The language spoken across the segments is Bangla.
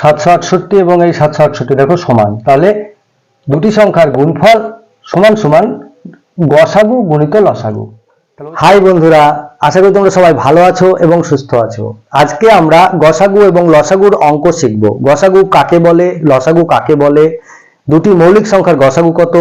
সাতশো আটষট্টি এবং এই সাতশো আটষট্টি দেখো সমান। তাহলে দুটি সংখ্যার গুণফল সমান সমান গসাগু গুণিত লসাগু। হাই বন্ধুরা, আশা করি তোমরা সবাই ভালো আছো এবং সুস্থ আছো। আজকে আমরা গসাগু এবং লসাগুর অঙ্ক শিখব। গসাগু কাকে বলে, লসাগু কাকে বলে, দুটি মৌলিক সংখ্যার গসাগু কত,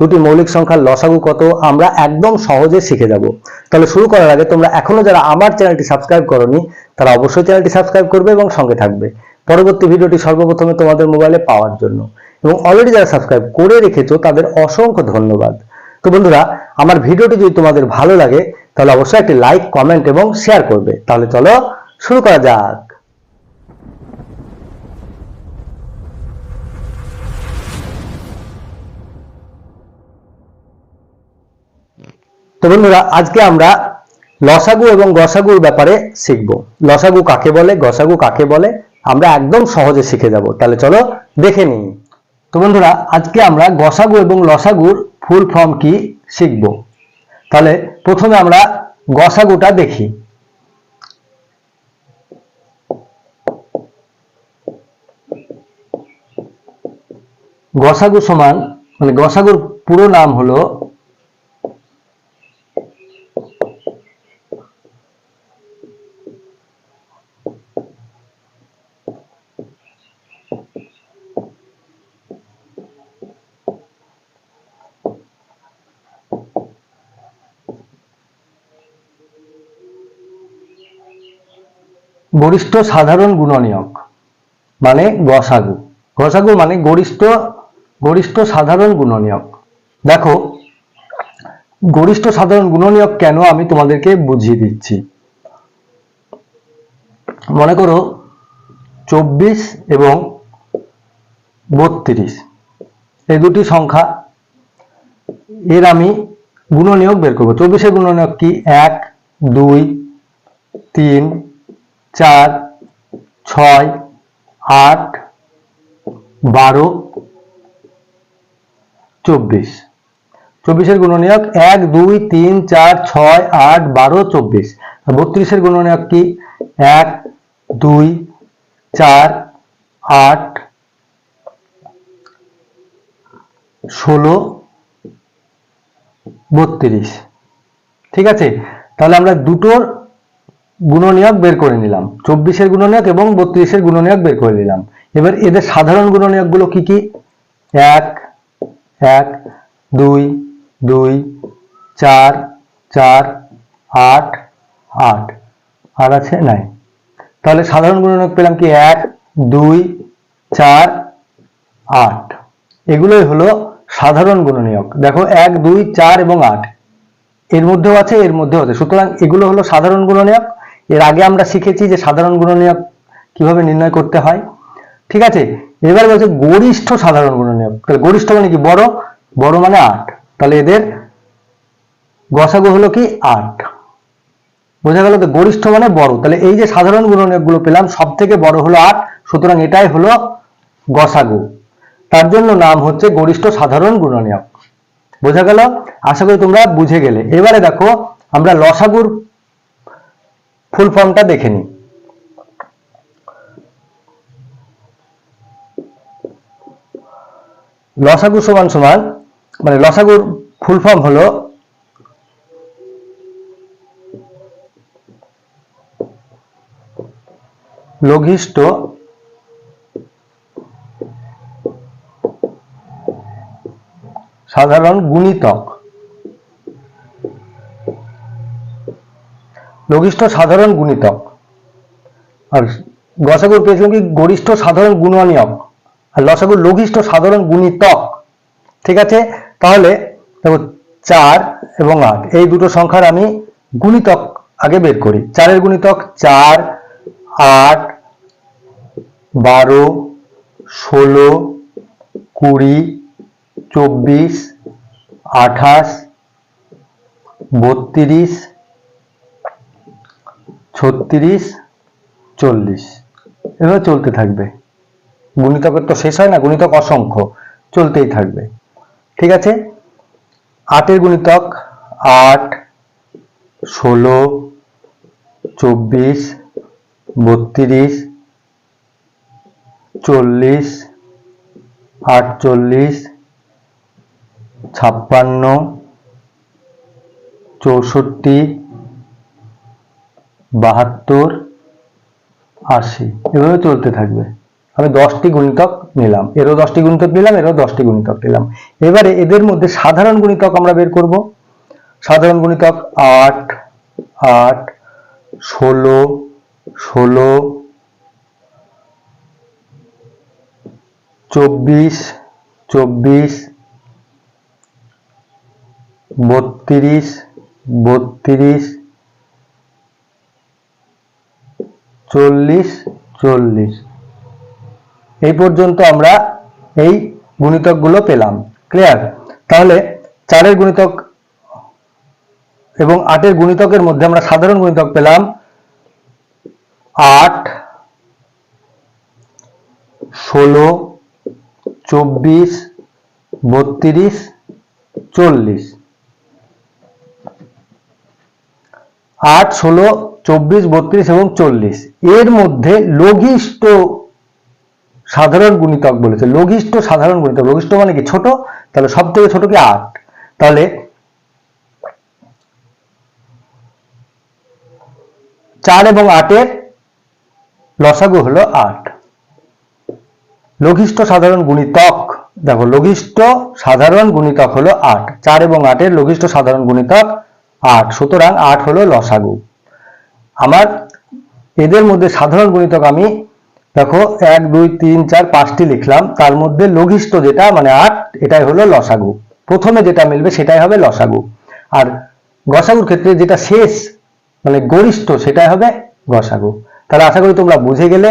দুটি মৌলিক সংখ্যার লসাগু কত, আমরা একদম সহজে শিখে যাব। তাহলে শুরু করার আগে তোমরা এখনও যারা আমার চ্যানেলটি সাবস্ক্রাইব করনি, তারা অবশ্যই চ্যানেলটি সাবস্ক্রাইব করবে এবং সঙ্গে থাকবে। পরবর্তী ভিডিওটি সর্বপ্রথমে তোমাদের মোবাইলে পাওয়ার জন্য। এবং অলরেডি যারা সাবস্ক্রাইব করে রেখেছো, তাদের অসংখ্য ধন্যবাদ। তো বন্ধুরা, আমার ভিডিওটি যদি তোমাদের ভালো লাগে, তাহলে অবশ্যই একটি লাইক কমেন্ট এবং শেয়ার করবে। তাহলে চলো শুরু করা যাক। তো বন্ধুরা, আজকে আমরা লসাগু এবং গসাগুর ব্যাপারে শিখব। লসাগু কাকে বলে, গসাগু কাকে বলে আমরা একদম সহজে শিখে যাব। তাহলে চলো দেখে নিই। তো বন্ধুরা, আজকে আমরা গসাগু এবং লসাগুর ফুল ফর্ম কি শিখব। তাহলে প্রথমে আমরা গসাগুটা দেখি। গসাগু সমান মানে গসাগুর পুরো নাম হলো গরিষ্ঠ সাধারণ গুণনীয়ক মানে গসাগু। গসাগু মানে গরিষ্ঠ গরিষ্ঠ সাধারণ গুণনীয়ক। দেখো, গরিষ্ঠ সাধারণ গুণনীয়ক কেন আমি তোমাদেরকে বুঝিয়ে দিচ্ছি। মনে করো, চব্বিশ এবং বত্রিশ, এই দুটি সংখ্যা, এর আমি গুণনীয়ক বের করব। চব্বিশের গুণনীয়ক কি? এক, দুই, তিন চার, ছয়, আট, বারো, চব্বিশ। চব্বিশের গুণনীয়ক এক, দুই, তিন, চার, ছয়, আট, বারো, চব্বিশ। বত্রিশের গুণনীয়ক কি? এক, দুই, চার, আট, ষোলো, বত্রিশ। ঠিক আছে? তাহলে আমরা দুটোর গুণনীয়ক বের করে নিলাম। চব্বিশের গুণনীয়ক এবং বত্রিশের গুণনীয়ক বের করে নিলাম। এবার এদের সাধারণ গুণনীয়কগুলো কি কি? এক এক, দুই দুই, চার চার, আট আট। আর আছে নাই। তাহলে সাধারণ গুণনীয়ক পেলাম কি? এক, দুই, চার, আট। এগুলোই হলো সাধারণ গুণনীয়ক। দেখো, এক, দুই, চার এবং আট। এর মধ্যেও আছে, এর মধ্যেও আছে। সুতরাং এগুলো হলো সাধারণ গুণনীয়ক। এর আগে আমরা শিখেছি যে সাধারণ গুণনীয়ক কীভাবে নির্ণয় করতে হয়। ঠিক আছে? এবার বলছে গরিষ্ঠ সাধারণ গুণনীয়ক। তাহলে গরিষ্ঠ মানে কি? বড়? বড় মানে আট। তাহলে এদের গসাগু হলো কি? আট। বোঝা গেল তো গরিষ্ঠ মানে বড়। তাহলে এই যে সাধারণ গুণনীয়কগুলো পেলাম সব থেকে বড় হলো আট, সুতরাং এটাই হলো গসাগু। তার জন্য নাম হচ্ছে গরিষ্ঠ সাধারণ গুণনীয়ক। বোঝা গেল? আশা করি তোমরা বুঝে গেলে। এবারে দেখো, আমরা লসাগুর ফুল ফর্মটা দেখে নিই। লসাগু সমান সমান মানে লসাগুর ফুল ফর্ম হলো লঘিষ্ঠ সাধারণ গুণিতক। লঘিষ্ঠ সাধারণ গুণিতক। আর গসাগুর পেয়েছিলাম কি? গরিষ্ঠ সাধারণ গুণনীয়ক। আর লসাগুর লঘিষ্ঠ সাধারণ গুণিতক। ঠিক আছে? তাহলে দেখো, চার এবং আট, এই দুটো সংখ্যার আমি গুণিতক আগে বের করি। চারের গুণিতক চার, আট, বারো, ষোলো, কুড়ি, চব্বিশ, আঠাশ, বত্রিশ ছত্রিশ, চল্লিশ। এভাবে চলতে থাকবে। গুণিতকের তো শেষ হয় না, গুণিতক অসংখ্য। চলতেই থাকবে। ঠিক আছে? আটের গুণিতক আট, ষোলো, চব্বিশ, বত্রিশ, চল্লিশ, আটচল্লিশ, ছাপ্পান্ন, চৌষট্টি বাহাত্তর, আশি। এভাবে চলতে থাকবে। আমি দশটি গুণিতক নিলাম। এরও দশটি গুণিতক নিলাম, এরও দশটি গুণিতক নিলাম। এবারে এদের মধ্যে সাধারণ গুণিতক আমরা বের করব। সাধারণ গুণিতক আট আট, ষোলো ষোলো, চব্বিশ চব্বিশ, বত্রিশ বত্রিশ চল্লিশ চল্লিশ। এই পর্যন্ত আমরা এই গুণিতকগুলো পেলাম। ক্লিয়ার তাহলে চারের গুণিতক এবং আটের গুণিতকের মধ্যে আমরা সাধারণ গুণিতক পেলাম আট, ষোলো, চব্বিশ, বত্রিশ, চল্লিশ। আট, ষোলো চব্বিশ, বত্রিশ এবং চল্লিশ। এর মধ্যে লঘিষ্ঠ সাধারণ গুণিতক বলেছে। লঘিষ্ঠ সাধারণ গুণিতক। লঘিষ্ঠ মানে কি? ছোট? তাহলে সব থেকে ছোট কি? আট। তাহলে চার এবং আটের লসাগু হলো আট। লঘিষ্ঠ সাধারণ গুণিতক। দেখো, লঘিষ্ঠ সাধারণ গুণিতক হলো আট। চার এবং আটের লঘিষ্ঠ সাধারণ গুণিতক আট। সুতরাং আট হলো লসাগু। আমার এদের মধ্যে সাধারণ গণিতক আমি, দেখো, এক, দুই, তিন, চার, পাঁচটি লিখলাম, তার মধ্যে লঘিষ্ঠ যেটা মানে আট, এটাই হলো লসাগু। প্রথমে যেটা মিলবে সেটাই হবে লসাগু। আর গসাগুর ক্ষেত্রে যেটা শেষ মানে গরিষ্ঠ, সেটাই হবে গসাগু। তাহলে আশা করি তোমরা বুঝে গেলে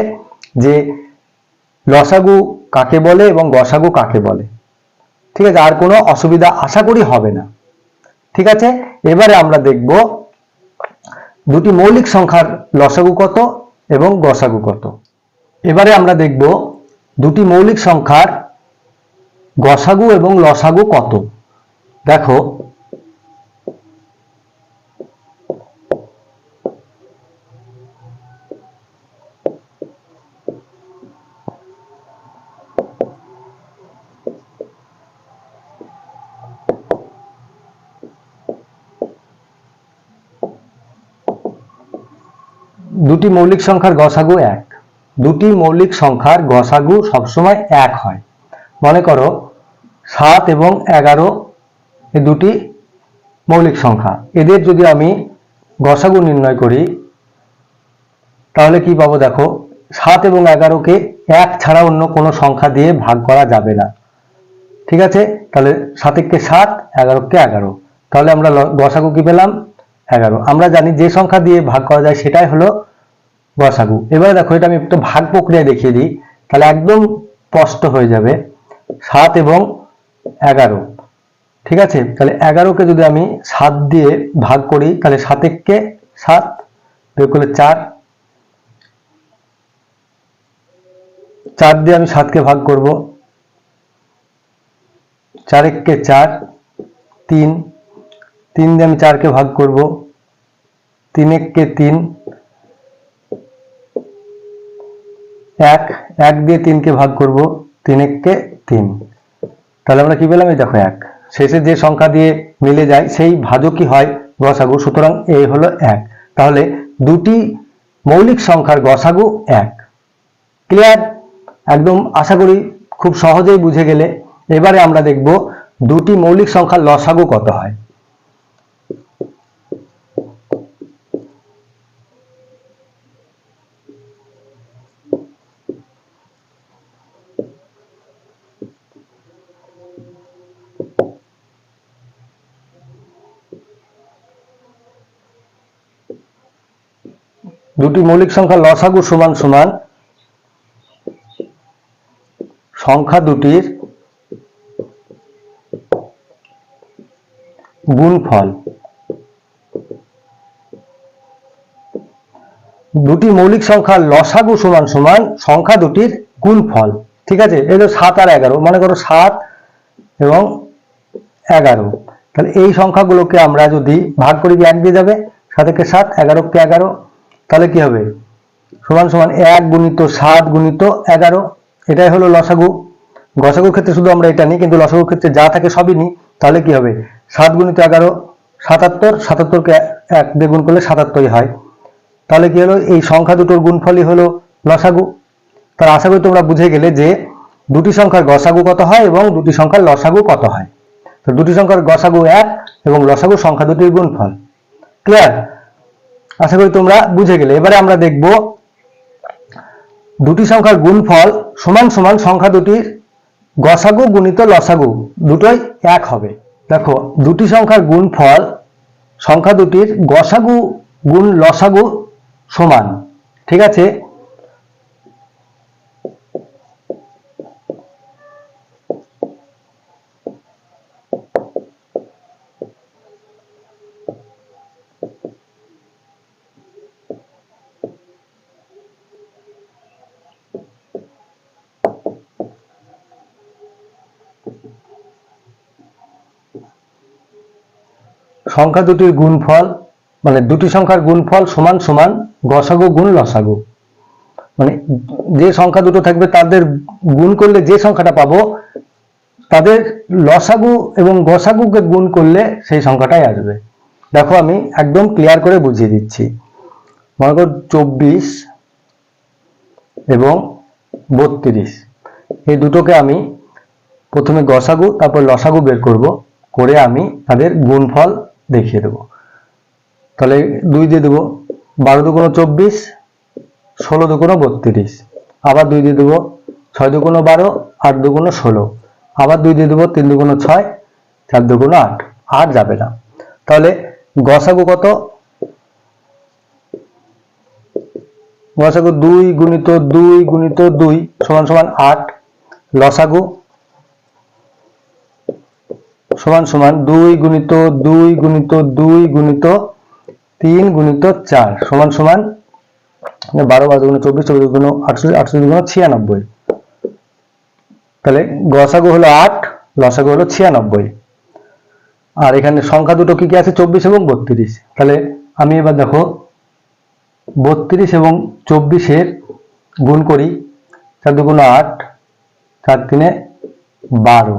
যে লসাগু কাকে বলে এবং গসাগু কাকে বলে। ঠিক আছে, আর কোনো অসুবিধা আশা করি হবে না। ঠিক আছে, এবারে আমরা দেখব দুটি মৌলিক সংখ্যার লসাগু কত এবং গসাগু কত? এবারে আমরা দেখব দুটি মৌলিক সংখ্যার গসাগু এবং লসাগু কত। দেখো দুটি মৌলিক সংখ্যার গসাগু এক। দুটি মৌলিক সংখ্যার গসাগু সবসময় এক হয়। মনে করো, সাত এবং এগারো এই দুটি মৌলিক সংখ্যা। এদের যদি আমি গসাগু নির্ণয় করি, তাহলে কি পাবো দেখো, সাত এবং এগারোকে এক ছাড়া অন্য কোনো সংখ্যা দিয়ে ভাগ করা যাবে না। ঠিক আছে? তাহলে সাতেককে সাত, এগারোকে এগারো। তাহলে আমরা গসাগু কি পেলাম? এগারো। আমরা জানি যে সংখ্যা দিয়ে ভাগ করা যায় সেটাই হলো গসাগু এবারে দেখো, এটা আমি একটু ভাগ প্রক্রিয়া দেখিয়ে দিই। তাহলে একদম স্পষ্ট হয়ে যাবে। সাত এবং এগারো। ঠিক আছে? তাহলে এগারোকে যদি আমি সাত দিয়ে ভাগ করি, তাহলে সাতেককে সাত বিয়োগ করলে চার। চার দিয়ে আমি সাতকে ভাগ করব। চারেককে চার, তিন। তিন দিয়ে আমি চারকে ভাগ করব। তিন এককে তিন এক এক দিয়ে তিনকে ভাগ করব তিন এককে তিন। তাহলে আমরা কি পেলাম? এই দেখো এক। শেষে যে সংখ্যা দিয়ে মিলে যায়, সেই ভাজকই হয় গসাগু, সুতরাং এই হলো এক। তাহলে দুটি মৌলিক সংখ্যার গসাগু এক। ক্লিয়ার? একদম আশা করি খুব সহজেই বুঝে গেলে। এবারে আমরা দেখব দুটি মৌলিক সংখ্যার লসাগু কত হয়। দুটি মৌলিক সংখ্যা লসাগু সমান সমান সংখ্যা দুটির গুণফল। দুটি মৌলিক সংখ্যা লসাগু সমান সমান সংখ্যা দুটির গুণফল। ঠিক আছে? এই তো সাত আর এগারো, মনে করো সাত এবং এগারো। তাহলে এই সংখ্যাগুলোকে আমরা যদি ভাগ করি, কি এক দিয়ে যাবে? সাতকে সাত এগারোকে এগারো তাহলে কি হবে? সমান সমান এক গুণিত সাত গুণিত এগারো। এটাই হলো লসাগু। গসাগুর ক্ষেত্রে শুধু আমরা এটা নিই, কিন্তু লসাগুর ক্ষেত্রে যা থাকে সবই নিই। তাহলে কি হবে? সাত গুণিত এগারো, সাতাত্তর, সাতাত্তরকে এক দিয়ে করলে সাতাত্তরই হয়। তাহলে কি হলো? এই সংখ্যা দুটোর গুণফলই হলো লসাগু। তার আশা করি তোমরা বুঝে গেলে যে দুটি সংখ্যার গসাগু কত হয় এবং দুটি সংখ্যার লসাগু কত হয়। তো দুটি সংখ্যার গসাগু এক এবং লসাগু সংখ্যা দুটির গুণফল। ক্লিয়ার? আশা করি তোমরা বুঝে গেলে। এবারে আমরা দেখব দুটি সংখ্যার গুণফল সমান সমান সংখ্যা দুটির গসাগু গুণিত লসাগু, দুটোই এক হবে। দেখো, দুটি সংখ্যার গুণফল সংখ্যা দুটির গসাগু গুণ লসাগু সমান, ঠিক আছে? সংখ্যা দুটির গুণফল মানে দুটি সংখ্যার গুণফল সমান সমান গসাগু গুণ লসাগু। মানে যে সংখ্যা দুটো থাকবে তাদের গুণ করলে যে সংখ্যাটা পাবো, তাদের লসাগু এবং গসাগুকে গুণ করলে সেই সংখ্যাটাই আসবে। দেখো আমি একদম ক্লিয়ার করে বুঝিয়ে দিচ্ছি। মনে করো চব্বিশ এবং বত্রিশ। এই দুটোকে আমি প্রথমে গসাগু, তারপর লসাগু বের করব। করে আমি তাদের গুণফল দেখিয়ে দেবো। তাহলে দুই দিয়ে দেবো বারো দুগুণ চব্বিশ, ষোলো দুগুণ বত্রিশ। আবার দুই দিয়ে দেবো ছয় দুগুণ বারো, আট দুগুণ ষোলো। আবার দুই দিয়ে দেবো তিন দুগুণ ছয়, চার দুগুণ আট। আর যাবে না। তাহলে গসাগু কত? গসাগু দুই গুণিত দুই গুণিত দুই সমান সমান আট। লসাগু সমান সমান দুই গুণিত দুই গুণিত দুই গুণিত তিন গুণিত চার সমান সমান বারো বারো গুণ চব্বিশ চব্বিশ গুণ আটষট্টি আটষট্টি গুণ ছিয়ানব্বই। তাহলে গসাগু হলো আট, লসাগু হলো ছিয়ানব্বই। আর এখানে সংখ্যা দুটো কি কি আছে? চব্বিশ এবং বত্রিশ। তাহলে আমি এবার দেখো, বত্রিশ এবং চব্বিশের গুণ করি, চার দুগুণ আট, চার তিনে বারো।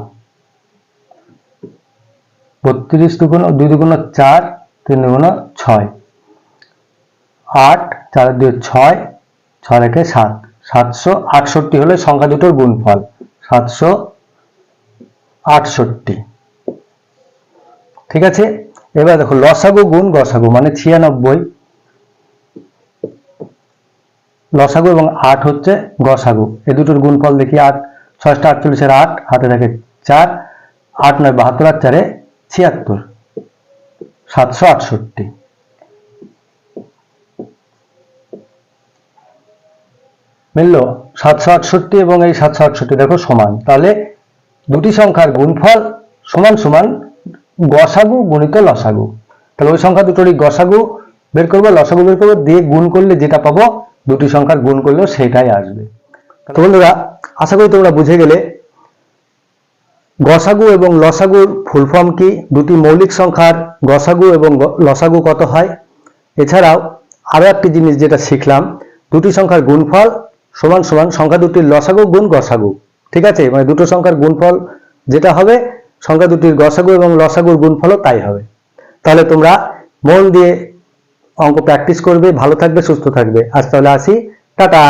বত্রিশ দুগুণ, দুই দুগুণ চার, তিন দুগুণ ছয়। আট, চার দুই ছয় ছয় রেখে সাত। সাতশো আটষট্টি হলে সংখ্যা দুটোর গুণফল। সাতশো আটষট্টি। ঠিক আছে? এবার দেখো, লসাগু গুণ গসাগু মানে ছিয়ানব্বই। লসাগু এবং আট হচ্ছে গসাগু। এ দুটোর গুণফল দেখি আট ছয়টা আটচল্লিশের আট হাতে থাকে চার, আট নয় বাহাত্তর আর চারে ছিয়াত্তর, সাতশো আটষট্টি। মিলল সাতশো আটষট্টি এবং এই সাতশো আটষট্টি দেখো সমান। তাহলে দুটি সংখ্যার গুণফল সমান সমান গসাগু গুণিত লসাগু। তাহলে ওই সংখ্যা দুটোরই গসাগু বের করব, লসাগু বের করব, দিয়ে গুণ করলে যেটা পাবো, দুটি সংখ্যার গুণ করলেও সেটাই আসবে। তো বন্ধুরা, আশা করি তোমরা বুঝে গেলে গসাগু এবং লসাগুর ফুল ফর্ম কি? দুটি মৌলিক সংখ্যার গসাগু এবং লসাগু কত হয়? এছাড়াও আরও একটি জিনিস যেটা শিখলাম, দুটি সংখ্যার গুণফল সমান সমান সংখ্যা দুটির লসাগু গুণ গসাগু। ঠিক আছে? মানে দুটো সংখ্যার গুণফল যেটা হবে, সংখ্যা দুটির গসাগু এবং লসাগুর গুণফলও তাই হবে। তাহলে তোমরা মন দিয়ে অঙ্ক প্র্যাকটিস করবে, ভালো থাকবে, সুস্থ থাকবে। আজ তাহলে আসি। টাটা!